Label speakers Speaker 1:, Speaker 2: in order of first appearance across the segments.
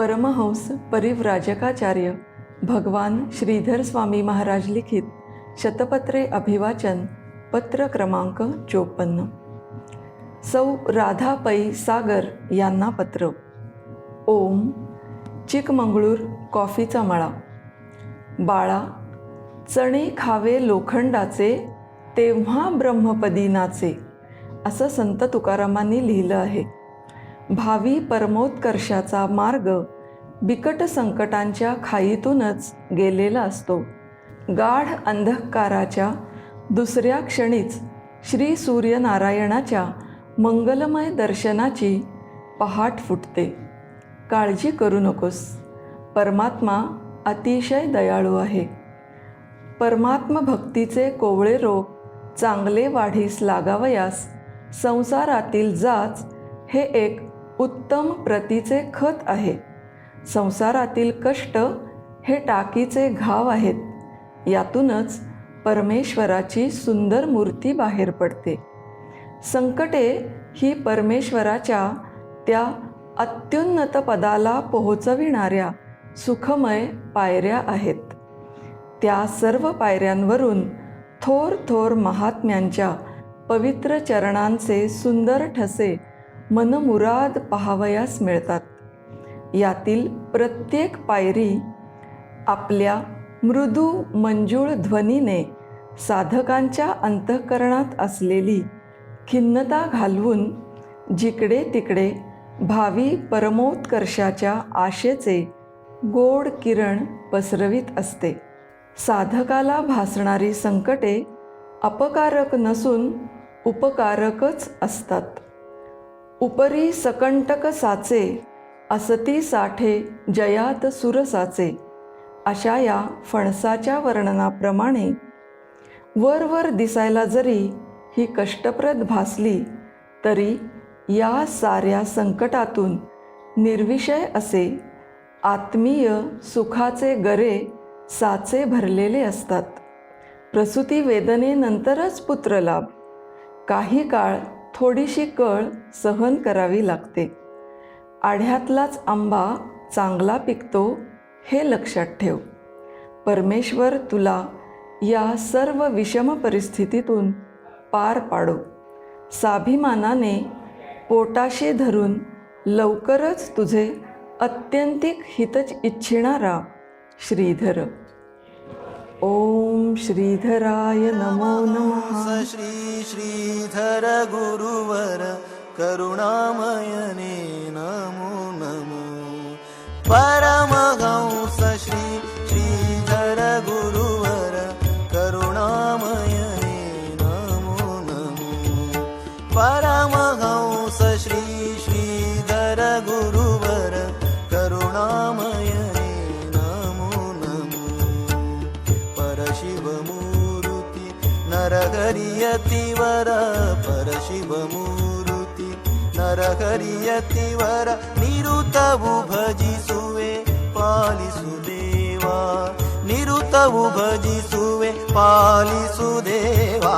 Speaker 1: परमहंस परिव्राजकाचार्य भगवान श्रीधर स्वामी महाराज लिखित शतपत्रे अभिवाचन पत्र क्रमांक चोपन्न. सौ राधा पै सागर यांना पत्र. ओम चिकमंगळूर कॉफीचा मळा. बाळा चणे खावे लोखंडाचे तेव्हा ब्रह्मपदी नाचे असं संत तुकारामांनी लिहिलं आहे. भावी परमोत्कर्षाचा मार्ग बिकट संकटांच्या खाईतूनच गेलेला असतो. गाढ अंधकाराच्या दुसऱ्या क्षणीच श्री सूर्यनारायणाच्या मंगलमय दर्शनाची पहाट फुटते. काळजी करू नकोस. परमात्मा अतिशय दयाळू आहे. परमात्म भक्तीचे कोवळे रोग चांगले वाढीस लागावयास संसारातील जाच हे एक उत्तम प्रतीचे खत आहे. संसारातील कष्ट हे टाकीचे घाव आहेत. यातूनच परमेश्वराची सुंदर मूर्ती बाहेर पडते. संकटे ही परमेश्वराच्या त्या अत्युन्नत पदाला पोहोचविणाऱ्या सुखमय पायऱ्या आहेत. त्या सर्व पायऱ्यांवरून थोर थोर महात्म्यांच्या पवित्र चरणांचे सुंदर ठसे मनमुराद पहावयास मिळतात. यातील प्रत्येक पायरी आपल्या मृदू मंजूळ ध्वनीने साधकांच्या अंतःकरणात असलेली खिन्नता घालवून जिकडे तिकडे भावी परमोत्कर्षाच्या आशेचे गोड किरण पसरवित असते. साधकाला भासणारी संकटे अपकारक नसून उपकारकच असतात. उपरी सकंटक साचे असती साठे जयात सुरसाचे अशा या फणसाच्या वर्णनाप्रमाणे वर वर दिसायला जरी ही कष्टप्रद भासली तरी या साऱ्या संकटातून निर्विषय असे आत्मीय सुखाचे गरे साचे भरलेले असतात. प्रसूती वेदनेनंतरच पुत्रलाभ. काही काळ थोडीशी कळ सहन करावी लागते. आढ्यातलाच आंबा चांगला पिकतो हे लक्षात ठेव. परमेश्वर तुला या सर्व विषम परिस्थितीतून पार पाडो. साभिमानाने पोटाशी धरून लवकरच तुझे अत्यंतिक हितच इच्छिणारा श्रीधर. ओम श्रीधराय नमो नमः।
Speaker 2: श्री श्रीधर गुरुवर करुणामयने नमो नमो। परमहंस श्री श्रीधर गुरुवर करुणामयने नमो नमो। परमहंस श्री नरहरियतिवर परशिवमूर्ति नरहरियतिवर निरुतवु भजिसुवे पालिसुदेवा। निरुतवु भजिसुवे पालिसुदेवा।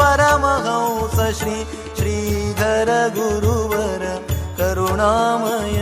Speaker 2: परमहंस श्री श्रीधर गुरुवर करुणामयने